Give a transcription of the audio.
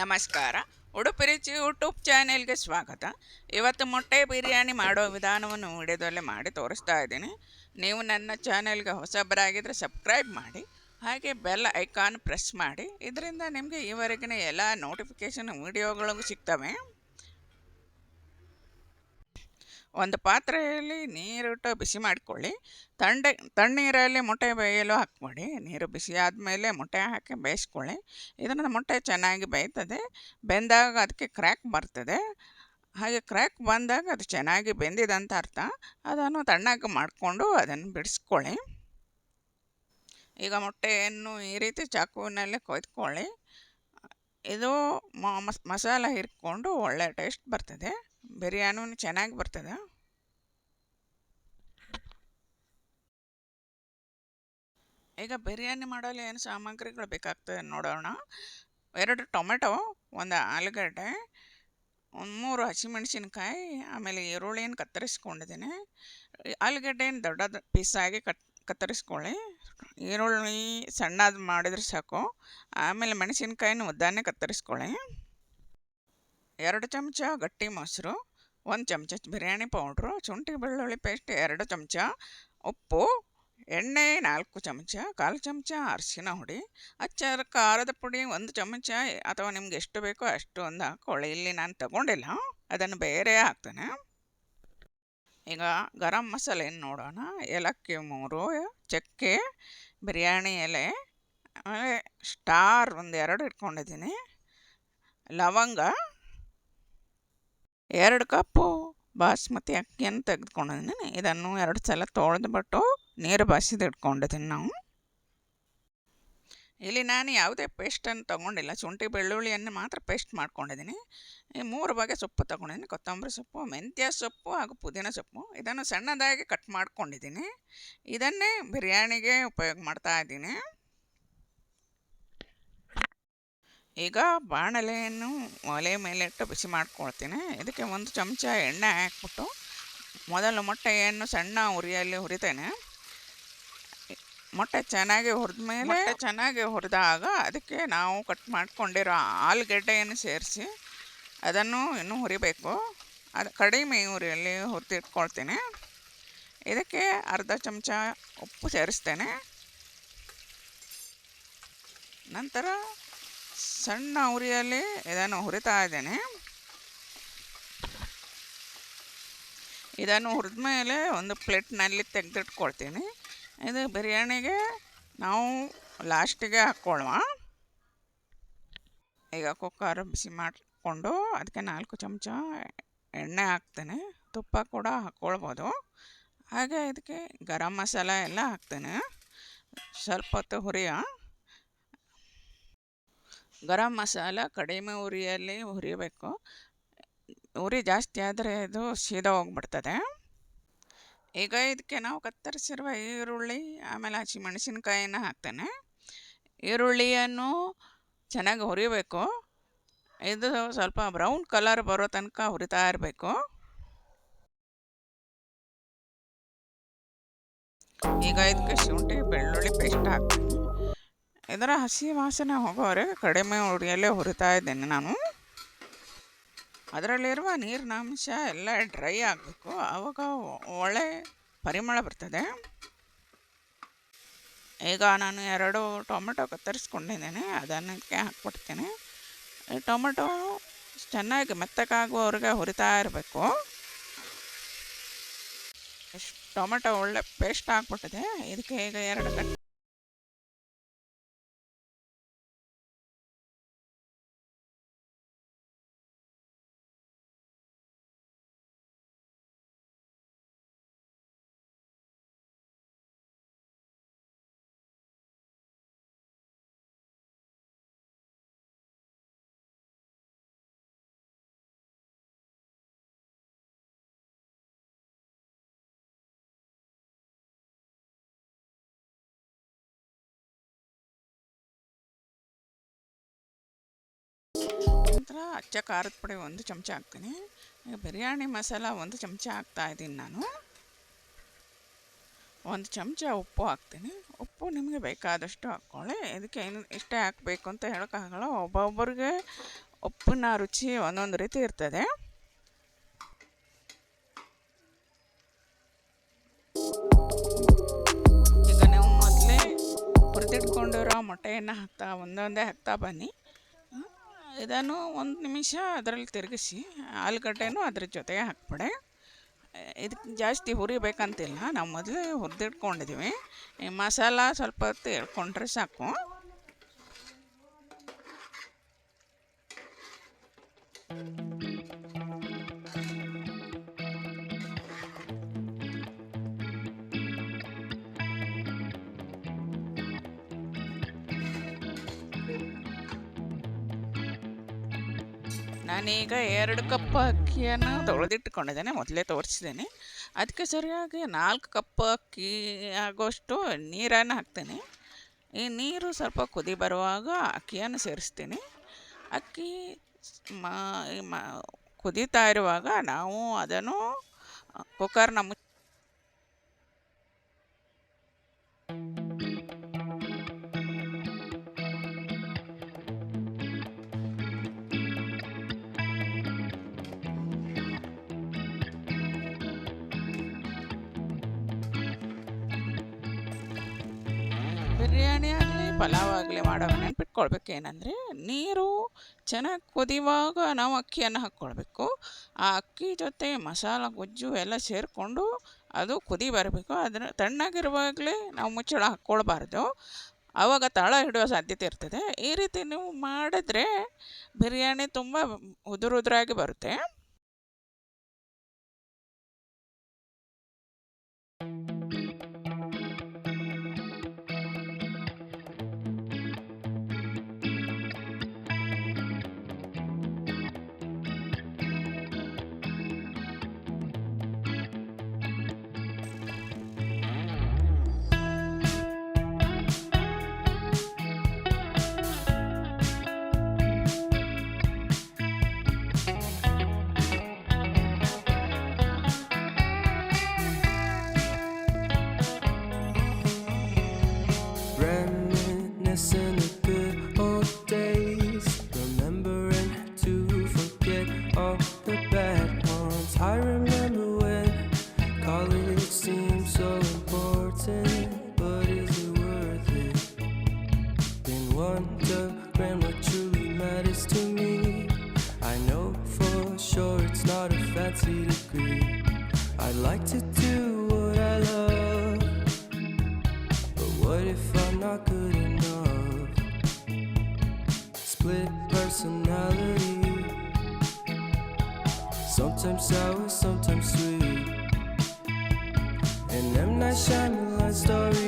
ನಮಸ್ಕಾರ. ಉಡುಪಿ ರುಚಿ ಯೂಟ್ಯೂಬ್ ಚಾನೆಲ್ಗೆ ಸ್ವಾಗತ. ಇವತ್ತು ಮೊಟ್ಟೆ ಬಿರಿಯಾನಿ ಮಾಡೋ ವಿಧಾನವನ್ನು ವಿಡಿಯೋದಲ್ಲೇ ಮಾಡಿ ತೋರಿಸ್ತಾ ಇದ್ದೀನಿ. ನೀವು ನನ್ನ ಚಾನೆಲ್ಗೆ ಹೊಸಬರಾಗಿದ್ದರೆ ಸಬ್ಸ್ಕ್ರೈಬ್ ಮಾಡಿ, ಹಾಗೆ ಬೆಲ್ ಐಕಾನ್ ಪ್ರೆಸ್ ಮಾಡಿ. ಇದರಿಂದ ನಿಮಗೆ ಈವರೆಗಿನ ಎಲ್ಲ ನೋಟಿಫಿಕೇಷನ್ ವಿಡಿಯೋಗಳಿಗೂ ಸಿಗ್ತವೆ. ಒಂದು ಪಾತ್ರೆಯಲ್ಲಿ ನೀರಿಟ್ಟು ಬಿಸಿ ಮಾಡಿಕೊಳ್ಳಿ. ತಂಡೆ, ತಣ್ಣೀರಲ್ಲಿ ಮೊಟ್ಟೆ ಬೇಯಲು ಹಾಕ್ಬೇಡಿ. ನೀರು ಬಿಸಿ ಆದಮೇಲೆ ಮೊಟ್ಟೆ ಹಾಕಿ ಬೇಯಿಸ್ಕೊಳ್ಳಿ. ಇದರಿಂದ ಮೊಟ್ಟೆ ಚೆನ್ನಾಗಿ ಬೇಯ್ತದೆ. ಬೆಂದಾಗ ಅದಕ್ಕೆ ಕ್ರ್ಯಾಕ್ ಬರ್ತದೆ. ಹಾಗೆ ಕ್ರ್ಯಾಕ್ ಬಂದಾಗ ಅದು ಚೆನ್ನಾಗಿ ಬೆಂದಿದಂತ ಅರ್ಥ. ಅದನ್ನು ತಣ್ಣಗೆ ಮಾಡಿಕೊಂಡು ಅದನ್ನು ಬಿಡಿಸ್ಕೊಳ್ಳಿ. ಈಗ ಮೊಟ್ಟೆಯನ್ನು ಈ ರೀತಿ ಚಾಕುವಿನಲ್ಲಿ ಕೊಯ್ದುಕೊಳ್ಳಿ. ಇದು ಮಸಾಲ ಹಿರ್ಕೊಂಡು ಒಳ್ಳೆಯ ಟೇಸ್ಟ್ ಬರ್ತದೆ. ಬಿರಿಯಾನಿ ಚೆನ್ನಾಗಿ ಬರ್ತದೆ? ಈಗ ಬಿರಿಯಾನಿ ಮಾಡಲು ಏನು ಸಾಮಗ್ರಿಗಳು ಬೇಕಾಗ್ತದೆ ನೋಡೋಣ. ಎರಡು ಟೊಮೆಟೊ, ಒಂದು ಆಲೂಗಡ್ಡೆ, ಒಂದು ಮೂರು ಹಸಿಮೆಣಸಿನ್ಕಾಯಿ, ಆಮೇಲೆ ಈರುಳ್ಳಿಯನ್ನು ಕತ್ತರಿಸ್ಕೊಂಡಿದ್ದೀನಿ. ಆಲೂಗಡ್ಡೆಯನ್ನು ದೊಡ್ಡ ಪೀಸಾಗಿ ಕಟ್, ಕತ್ತರಿಸ್ಕೊಳ್ಳಿ. ಈರುಳ್ಳಿ ಸಣ್ಣದು ಮಾಡಿದರೆ ಸಾಕು. ಆಮೇಲೆ ಮೆಣಸಿನ್ಕಾಯಿನ ಉದ್ದಾನೆ ಕತ್ತರಿಸ್ಕೊಳ್ಳಿ. ಎರಡು ಚಮಚ ಗಟ್ಟಿ ಮೊಸರು, ಒಂದು ಚಮಚ ಬಿರಿಯಾನಿ ಪೌಡ್ರು, ಶುಂಠಿ ಬೆಳ್ಳುಳ್ಳಿ ಪೇಸ್ಟ್ ಎರಡು ಚಮಚ ಉಪ್ಪು, ಎಣ್ಣೆ ನಾಲ್ಕು ಚಮಚ, ಕಾಲು ಚಮಚ ಅರಿಶಿನ ಹುಡಿ, ಅಚ್ಚಾರ ಖಾರದ ಪುಡಿ ಒಂದು ಚಮಚ, ಅಥವಾ ನಿಮ್ಗೆ ಎಷ್ಟು ಬೇಕೋ ಅಷ್ಟು ಒಂದು ಹಾಕ್ಕೊಳ್ಳಿ. ಇಲ್ಲಿ ನಾನು ತಗೊಂಡಿಲ್ಲ, ಅದನ್ನು ಬೇರೆ ಹಾಕ್ತೇನೆ. ಈಗ ಗರಂ ಮಸಾಲೆಯನ್ನು ನೋಡೋಣ. ಏಲಕ್ಕಿ ಮೂರು, ಚಕ್ಕೆ, ಬಿರಿಯಾನಿ ಎಲೆ, ಆಮೇಲೆ ಸ್ಟಾರ್ ಒಂದು ಎರಡು ಇಟ್ಕೊಂಡಿದ್ದೀನಿ. ಲವಂಗ ಎರಡು ಕಪ್ಪು ಬಾಸ್ಮತಿ ಅಕ್ಕಿಯನ್ನು ತೆಗೆದುಕೊಂಡಿದ್ದೀನಿ. ಇದನ್ನು ಎರಡು ಸಲ ತೊಳೆದ್ಬಿಟ್ಟು ನೀರು ಬಸಿದು ಇಟ್ಕೊಂಡಿದ್ದೀನಿ ನಾವು. ಇಲ್ಲಿ ನಾನು ಯಾವುದೇ ಪೇಸ್ಟನ್ನು ತೊಗೊಂಡಿಲ್ಲ. ಶುಂಠಿ ಬೆಳ್ಳುಳ್ಳಿಯನ್ನು ಮಾತ್ರ ಪೇಸ್ಟ್ ಮಾಡ್ಕೊಂಡಿದ್ದೀನಿ. ಈ ಮೂರು ಬಗೆ ಸೊಪ್ಪು ತೊಗೊಂಡಿದ್ದೀನಿ. ಕೊತ್ತಂಬರಿ ಸೊಪ್ಪು, ಮೆಂತ್ಯ ಸೊಪ್ಪು ಹಾಗೂ ಪುದೀನ ಸೊಪ್ಪು. ಇದನ್ನು ಸಣ್ಣದಾಗಿ ಕಟ್ ಮಾಡ್ಕೊಂಡಿದ್ದೀನಿ. ಇದನ್ನೇ ಬಿರಿಯಾನಿಗೆ ಉಪಯೋಗ ಮಾಡ್ತಾ ಇದ್ದೀನಿ. ಈಗ ಬಾಣಲೆಯನ್ನು ಒಲೆ ಮೇಲಿಟ್ಟು ಬಿಸಿ ಮಾಡ್ಕೊಳ್ತೀನಿ. ಇದಕ್ಕೆ ಒಂದು ಚಮಚ ಎಣ್ಣೆ ಹಾಕ್ಬಿಟ್ಟು ಮೊದಲು ಮೊಟ್ಟೆಯನ್ನು ಸಣ್ಣ ಉರಿಯಲ್ಲಿ ಹುರಿತೇನೆ. ಮೊಟ್ಟೆ ಚೆನ್ನಾಗಿ ಹುರಿದ ಮೇಲೆ ಚೆನ್ನಾಗಿ ಹುರಿದಾಗ ಅದಕ್ಕೆ ನಾವು ಕಟ್ ಮಾಡ್ಕೊಂಡಿರೋ ಆಲೂಗೆಡ್ಡೆಯನ್ನು ಸೇರಿಸಿ ಅದನ್ನು ಇನ್ನೂ ಹುರಿಬೇಕು. ಅದು ಕಡಿಮೆ ಉರಿಯಲ್ಲಿ ಹುರಿದಿಟ್ಕೊಳ್ತೀನಿ. ಇದಕ್ಕೆ ಅರ್ಧ ಚಮಚ ಉಪ್ಪು ಸೇರಿಸ್ತೇನೆ. ನಂತರ ಸಣ್ಣ ಉರಿಯಲ್ಲಿ ಇದನ್ನು ಹುರಿತಾ ಇದ್ದೇನೆ. ಇದನ್ನು ಹುರಿದ ಮೇಲೆ ಒಂದು ಪ್ಲೇಟ್ನಲ್ಲಿ ತೆಗೆದಿಟ್ಕೊಳ್ತೀನಿ. ಇದು ಬಿರಿಯಾನಿಗೆ ನಾವು ಲಾಸ್ಟಿಗೆ ಹಾಕ್ಕೊಳ್ಳುವ ಈಗ ಕುಕ್ಕರ್ ಬಿಸಿ ಮಾಡಿಕೊಂಡು ಅದಕ್ಕೆ ನಾಲ್ಕು ಚಮಚ ಎಣ್ಣೆ ಹಾಕ್ತೇನೆ. ತುಪ್ಪ ಕೂಡ ಹಾಕ್ಕೊಳ್ಬೋದು. ಹಾಗೆ ಇದಕ್ಕೆ ಗರಂ ಮಸಾಲ ಎಲ್ಲ ಹಾಕ್ತೇನೆ. ಸ್ವಲ್ಪ ಹೊತ್ತು ಹುರಿಯ. ಗರಂ ಮಸಾಲ ಕಡಿಮೆ ಉರಿಯಲ್ಲಿ ಹುರಿಬೇಕು. ಉರಿ ಜಾಸ್ತಿ ಆದರೆ ಇದು ಸೀದಾ ಹೋಗ್ಬಿಡ್ತದೆ. ಈಗ ಇದಕ್ಕೆ ನಾವು ಕತ್ತರಿಸಿರುವ ಈರುಳ್ಳಿ, ಆಮೇಲೆ ಹಸಿಮೆಣಸಿನ್ಕಾಯಿನ ಹಾಕ್ತೇನೆ. ಈರುಳ್ಳಿಯನ್ನು ಚೆನ್ನಾಗಿ ಹುರಿಬೇಕು. ಇದು ಸ್ವಲ್ಪ ಬ್ರೌನ್ ಕಲರ್ ಬರೋ ತನಕ ಹುರಿತಾ ಇರಬೇಕು. ಈಗ ಇದಕ್ಕೆ ಶುಂಠಿ, ಬೆಳ್ಳುಳ್ಳಿ ಪೇಸ್ಟ್ ಹಾಕ್ತೀನಿ. ಇದರ ಹಸಿ ವಾಸನೆ ಹೋಗೋವರೆಗೆ ಕಡಿಮೆ ಉರಿಯಲ್ಲೇ ಹುರಿತಾ ಇದ್ದೇನೆ ನಾನು. ಅದರಲ್ಲಿರುವ ನೀರಿನ ಅಂಶ ಎಲ್ಲ ಡ್ರೈ ಆಗಬೇಕು. ಆವಾಗ ಒಳ್ಳೆ ಪರಿಮಳ ಬರ್ತದೆ. ಈಗ ನಾನು ಎರಡು ಟೊಮೆಟೊ ಕತ್ತರಿಸ್ಕೊಂಡಿದ್ದೇನೆ. ಅದನ್ನಕ್ಕೆ ಹಾಕ್ಬಿಡ್ತೇನೆ. ಈ ಟೊಮೆಟೊ ಚೆನ್ನಾಗಿ ಮೆತ್ತಕ್ಕಾಗುವವರೆಗೆ ಹುರಿತಾ ಇರಬೇಕು. ಟೊಮೆಟೊ ಒಳ್ಳೆ ಪೇಸ್ಟ್ ಹಾಕ್ಬಿಟ್ಟಿದೆ ಇದಕ್ಕೆ ಈಗ ಎರಡು ಕಟ್ ನಂತರ ಅಚ್ಚ ಖಾರದ ಪುಡಿ ಒಂದು ಚಮಚ ಹಾಕ್ತೀನಿ. ಈಗ ಬಿರಿಯಾನಿ ಮಸಾಲ ಒಂದು ಚಮಚ ಹಾಕ್ತಾ ಇದ್ದೀನಿ ನಾನು. ಒಂದು ಚಮಚ ಉಪ್ಪು ಹಾಕ್ತೀನಿ. ಉಪ್ಪು ನಿಮಗೆ ಬೇಕಾದಷ್ಟು ಹಾಕ್ಕೊಳ್ಳಿ. ಇದಕ್ಕೆ ಏನು ಇಷ್ಟೇ ಹಾಕಬೇಕು ಅಂತ ಹೇಳೋಕ್ಕಾಗಲ್ಲ ಒಬ್ಬೊಬ್ಬರಿಗೆ ಉಪ್ಪಿನ ರುಚಿ ಒಂದೊಂದು ರೀತಿ ಇರ್ತದೆ. ಈಗ ನೀವು ಮೊದಲೇ ಹುರಿದಿಟ್ಕೊಂಡಿರೋ ಮೊಟ್ಟೆಯನ್ನು ಹಾಕ್ತಾ, ಒಂದೊಂದೇ ಹಾಕ್ತಾ ಬನ್ನಿ. ಇದನ್ನು ಒಂದು ನಿಮಿಷ ಅದರಲ್ಲಿ ತಿರುಗಿಸಿ, ಆಲೂಗಡ್ಡೆನೂ ಅದ್ರ ಜೊತೆಗೆ ಹಾಕ್ಬೇಡಿ. ಇದಕ್ಕೆ ಜಾಸ್ತಿ ಹುರಿಬೇಕಂತಿಲ್ಲ, ನಾವು ಮೊದಲೇ ಹುರಿದಿಟ್ಕೊಂಡಿದ್ದೀವಿ ಮಸಾಲ ಸ್ವಲ್ಪ ಹೊತ್ತು ಎಳ್ಕೊಂಡ್ರೆ ಸಾಕು. ನಾನೀಗ ಎರಡು ಕಪ್ ಅಕ್ಕಿಯನ್ನು ತೊಳೆದಿಟ್ಟುಕೊಂಡಿದ್ದೇನೆ, ಮೊದಲೇ ತೋರಿಸಿದ್ದೇನೆ. ಅದಕ್ಕೆ ಸರಿಯಾಗಿ ನಾಲ್ಕು ಕಪ್ ಅಕ್ಕಿ ಆಗೋಷ್ಟು ನೀರನ್ನು ಹಾಕ್ತೇನೆ. ಈ ನೀರು ಸ್ವಲ್ಪ ಕುದಿ ಬರುವಾಗ ಅಕ್ಕಿಯನ್ನು ಸೇರಿಸ್ತೀನಿ. ಅಕ್ಕಿ ಮಾ ಕುದೀತಾ ಇರುವಾಗ ನಾವು ಅದನ್ನು ಕುಕ್ಕರ್ನ ಮುಚ್ಚಿ ಬಿರಿಯಾನಿ ಆಗಲಿ, ಪಲಾವ್ ಆಗಲಿ ಮಾಡೋ ನೆನ್ಪಿಟ್ಕೊಳ್ಬೇಕು. ಏನಂದರೆ, ನೀರು ಚೆನ್ನಾಗಿ ಕುದಿಯುವಾಗ ನಾವು ಅಕ್ಕಿಯನ್ನು ಹಾಕ್ಕೊಳ್ಬೇಕು. ಆ ಅಕ್ಕಿ ಜೊತೆ ಮಸಾಲ, ಗೊಜ್ಜು ಎಲ್ಲ ಸೇರಿಕೊಂಡು ಅದು ಕುದಿ ಬರಬೇಕು. ಅದನ್ನು ತಣ್ಣಗಿರುವಾಗಲೇ ನಾವು ಮುಚ್ಚಳ ಹಾಕ್ಕೊಳ್ಬಾರ್ದು. ಆವಾಗ ತಾಳ ಹಿಡಿಯೋ ಸಾಧ್ಯತೆ ಇರ್ತದೆ. ಈ ರೀತಿ ನೀವು ಮಾಡಿದ್ರೆ ಬಿರಿಯಾನಿ ತುಂಬ ಉದುರು ಉದುರಾಗಿ ಬರುತ್ತೆ. wondering what truly matters to me. I know for sure it's not a fancy degree. I like to do what I love, but what if I'm not good enough? Split personality. Sometimes sour, sometimes sweet. And M. Night Shyamalan story